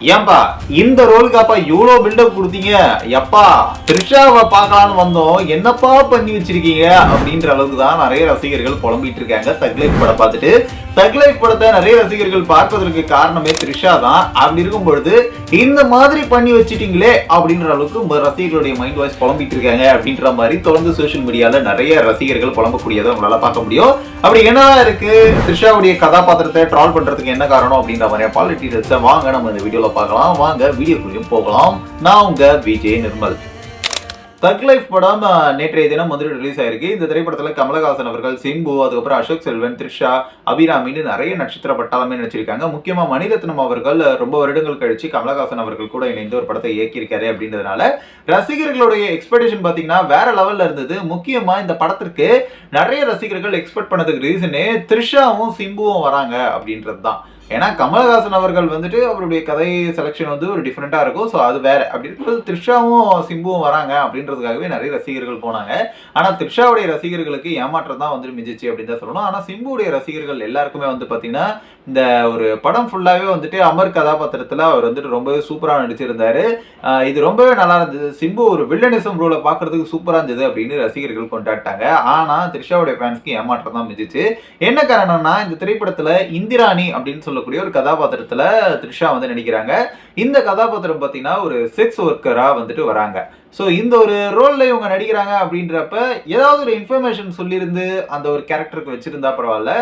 ஏன்பா இந்த ரோலுக்காப்பா இவ்வளோ பில்டப் கொடுத்தீங்க? எப்பா த்ரிஷாவை பார்க்கலான்னு வந்தோம். என்னப்பா பண்ணி வச்சிருக்கீங்க? அப்படின்ற அளவுக்கு தான் நிறைய ரசிகர்கள் புலம்பிட்டு இருக்காங்க. தக் படம் பார்த்துட்டு தக் லைஃப் படத்தை நிறைய ரசிகர்கள் பார்ப்பதற்கு காரணமே த்ரிஷா தான். அப்படி இருக்கும் பொழுது இந்த மாதிரி பண்ணி வச்சிட்டீங்களே அப்படின்ற அளவுக்கு ரசிகர்களுடைய மைண்ட் வாய்ஸ் புலம்பிட்டு இருக்காங்க அப்படின்ற மாதிரி தொடர்ந்து சோஷியல் மீடியால நிறைய ரசிகர்கள் புலம்பக்கூடியதை உங்களால பார்க்க முடியும். அப்படி என்னதான் இருக்கு? த்ரிஷாவுடைய கதாபாத்திரத்தை ட்ரால் பண்றதுக்கு என்ன காரணம் அப்படின்ற மாதிரி பால் வாங்க நம்ம இந்த வீடியோல பார்க்கலாம். வாங்க வீடியோக்குள்ளேயும் போகலாம். நான் உங்க விஜய் நிர்மல். தக் லைஃப் படம் நேற்றைய தினம் வந்துட்டு ரிலீஸ் ஆயிருக்கு. இந்த திரைப்படத்தில் கமலஹாசன் அவர்கள் சிம்பு அதுக்கப்புறம் அசோக் செல்வன் த்ரிஷா அபிராமின்னு நிறைய நட்சத்திர பட்டாளமே நடிச்சிருக்காங்க. முக்கியமாக மணிரத்னம் அவர்கள் ரொம்ப வருடங்கள் கழிச்சு கமலஹாசன் அவர்கள் கூட இணைந்து ஒரு படத்தை இயக்கியிருக்காரு அப்படின்றதுனால ரசிகர்களுடைய எக்ஸ்பெக்டேஷன் பார்த்தீங்கன்னா வேற லெவலில் இருந்தது. முக்கியமாக இந்த படத்திற்கு நிறைய ரசிகர்கள் எக்ஸ்பெக்ட் பண்ணதுக்கு ரீசனே த்ரிஷாவும் சிம்புவும் வராங்க அப்படின்றது தான் ஏன்னா கமலஹாசன் அவர்கள் வந்துட்டு அவருடைய கதை செலெக்ஷன் வந்து ஒரு டிஃப்ரெண்ட்டாக இருக்கும். ஸோ அது வேற. அப்படி த்ரிஷாவும் சிம்புவும் வராங்க அப்படின்றதுக்காகவே நிறைய ரசிகர்கள் போனாங்க. ஆனால் த்ரிஷாவுடைய ரசிகர்களுக்கு ஏமாற்றம் தான் வந்துட்டு மிஞ்சிச்சு அப்படின்னு தான் சொல்லணும். ஆனால் சிம்புவுடைய ரசிகர்கள் எல்லாருக்குமே வந்து பார்த்தீங்கன்னா இந்த ஒரு படம் ஃபுல்லாகவே வந்துட்டு அமர் கதாபாத்திரத்தில் அவர் வந்துட்டு ரொம்பவே சூப்பராக நடிச்சிருந்தாரு. இது ரொம்பவே நல்லா இருந்தது. சிம்பு ஒரு வில்லனிசம் ரூலை பார்க்கறதுக்கு சூப்பராக இருந்தது அப்படின்னு ரசிகர்கள் கொண்டாட்டாங்க ஆனால் த்ரிஷாவுடைய ஃபேன்ஸ்க்கு ஏமாற்றம் தான் மிஞ்சிச்சு. என்ன காரணம்னா இந்த திரைப்படத்தில் இந்திராணி அப்படின்னு சொல்லக்கூடிய ஒரு கதாபாத்திரத்தில் த்ரிஷா வந்து நடிக்கிறாங்க. இந்த கதாபாத்திரம் பார்த்தீங்கன்னா ஒரு செக்ஸ் ஒர்க்கரா வந்துட்டு வராங்க. ஸோ இந்த ஒரு ரோலில் இவங்க நடிக்கிறாங்க அப்படின்றப்ப ஏதாவது ஒரு இன்ஃபர்மேஷன் சொல்லியிருந்து அந்த ஒரு கேரக்டருக்கு வச்சுருந்தா பரவாயில்ல.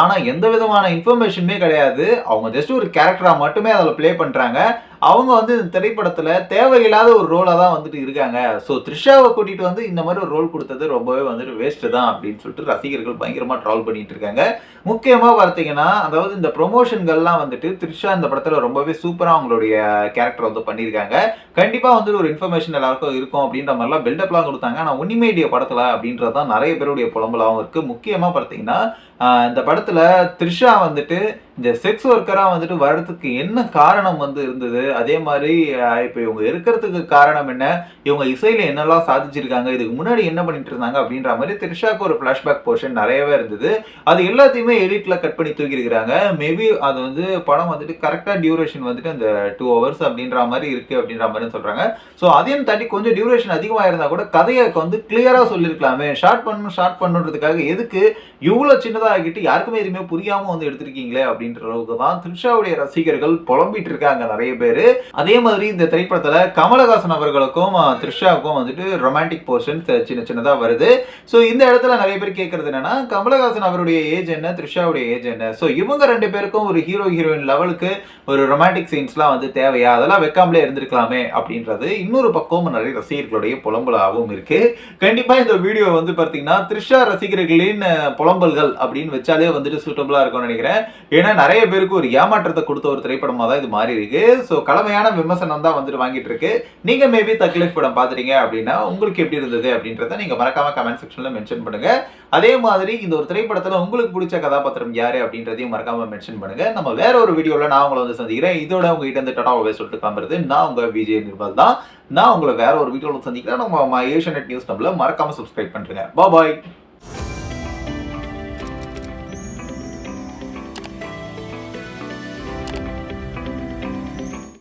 ஆனால் எந்த விதமான இன்ஃபர்மேஷனுமே கிடையாது. அவங்க ஜஸ்ட் ஒரு கேரக்டராக மட்டுமே அதில் ப்ளே பண்ணுறாங்க அவங்க வந்து இந்த திரைப்படத்தில் தேவையில்லாத ஒரு ரோலாக தான் வந்துட்டு இருக்காங்க. ஸோ த்ரிஷாவை கூட்டிகிட்டு வந்து இந்த மாதிரி ஒரு ரோல் கொடுத்தது ரொம்பவே வந்துட்டு வேஸ்ட்டு தான் அப்படின்னு சொல்லிட்டு ரசிகர்கள் பயங்கரமாக ட்ரால் பண்ணிட்டு இருக்காங்க. முக்கியமாக பார்த்தீங்கன்னா அதாவது இந்த ப்ரொமோஷன்கள்லாம் வந்துட்டு த்ரிஷா இந்த படத்தில் ரொம்பவே சூப்பராக அவங்களுடைய கேரக்டர் வந்து பண்ணியிருக்காங்க. கண்டிப்பாக வந்துட்டு ஒரு இன்ஃபர்மேஷன் எல்லாருக்கும் இருக்கும் அப்படின்ற மாதிரிலாம் பில்டப்லாம் கொடுத்தாங்க. ஆனால் உன்னிமேடிய படத்தில் அப்படின்றது தான் நிறைய பேருடைய புலம்பலாகவும் இருக்குது முக்கியமாக பார்த்தீங்கன்னா இந்த படத்தில் த்ரிஷா வந்துட்டு இந்த செக்ஸ் ஒர்க்கராக வந்துட்டு வர்றதுக்கு என்ன காரணம் வந்து இருந்தது? அதே மாதிரி இப்போ இவங்க இருக்கிறதுக்கு காரணம் என்ன? இவங்க இசையில் என்னெல்லாம் சாதிச்சிருக்காங்க? இதுக்கு முன்னாடி என்ன பண்ணிட்டு இருந்தாங்க? அப்படின்ற மாதிரி த்ரிஷாக்கு ஒரு ஃப்ளாஷ்பேக் போர்ஷன் நிறையவே இருந்தது. அது எல்லாத்தையுமே எடிட்டில் கட் பண்ணி தூக்கியிருக்கிறாங்க. மேபி அது வந்து படம் வந்துட்டு கரெக்டாக டியூரேஷன் வந்துட்டு அந்த டூ ஹவர்ஸ் அப்படின்ற மாதிரி இருக்குது அப்படின்ற மாதிரி சொல்கிறாங்க ஸோ அதையும் தாண்டி கொஞ்சம் டியூரேஷன் அதிகமாக இருந்தால் கூட கதையை வந்து கிளியராக சொல்லியிருக்கலாமே. ஷார்ட் பண்ணணும் ஷார்ட் பண்ணுன்றதுக்காக எதுக்கு இவ்வளோ சின்னதாக ஆகிட்டு யாருக்குமே எதுவுமே புரியாமல் வந்து எடுத்திருக்கீங்களே அப்படின்னு அப்படின்ற அளவுக்கு தான் த்ரிஷாவுடைய ரசிகர்கள் புலம்பிட்டு இருக்காங்க நிறைய பேர். அதே மாதிரி இந்த திரைப்படத்தில் கமலஹாசன் அவர்களுக்கும் த்ரிஷாவுக்கும் வந்துட்டு ரொமான்டிக் போர்ஷன் சின்ன சின்னதாக வருது. ஸோ இந்த இடத்துல நிறைய பேர் கேட்கறது என்னன்னா கமலஹாசன் அவருடைய ஏஜ் என்ன த்ரிஷாவுடைய ஏஜ் என்ன? ஸோ இவங்க ரெண்டு பேருக்கும் ஒரு ஹீரோ ஹீரோயின் லெவலுக்கு ஒரு ரொமான்டிக் சீன்ஸ்லாம் வந்து தேவையா? அதெல்லாம் வைக்காமலே இருந்திருக்கலாமே அப்படின்றது இன்னொரு பக்கம் நிறைய ரசிகர்களுடைய புலம்பலாகவும் இருக்கு. கண்டிப்பா இந்த வீடியோ வந்து பார்த்தீங்கன்னா த்ரிஷா ரசிகர்களின் புலம்பல்கள் அப்படின்னு வச்சாலே வந்துட்டு சூட்டபிளா இருக்கும்னு நினைக்கிறேன். ஏன்னா நிறைய பேருக்கு ஒரு ஏமாற்றத்தை கொடுத்த ஒரு திரைப்படமாக தான் இது மாறி இருக்கு. ஸோ கலமையான விமர்சனம் தான் வந்துட்டு வாங்கிட்டு இருக்கு. நீங்க மேபி தக்லீஃப் படம் பார்த்துட்டீங்க அப்படின்னா உங்களுக்கு எப்படி இருந்தது அப்படின்றத நீங்க மறக்காம கமெண்ட் செக்ஷன்ல மென்ஷன் பண்ணுங்க. அதே மாதிரி இந்த ஒரு திரைப்படத்துல உங்களுக்கு பிடிச்ச கதாபாத்திரம் யாரு அப்படின்றதையும் மறக்காம மென்ஷன் பண்ணுங்க. நம்ம வேற ஒரு வீடியோல நான் உங்களை வந்து சந்திக்கிறேன். இதோட உங்ககிட்ட இருந்து டட்டாவை சொல்லிட்டு காமிறது நான் உங்க விஜய் நிர்மல் தான். நான் உங்களை வேற ஒரு வீடியோல சந்திக்கிறேன். நம்ம ஏஷியநெட் நியூஸ் நம்மள மறக்காம சப்ஸ்கிரைப் பண்றேங்க. பாய்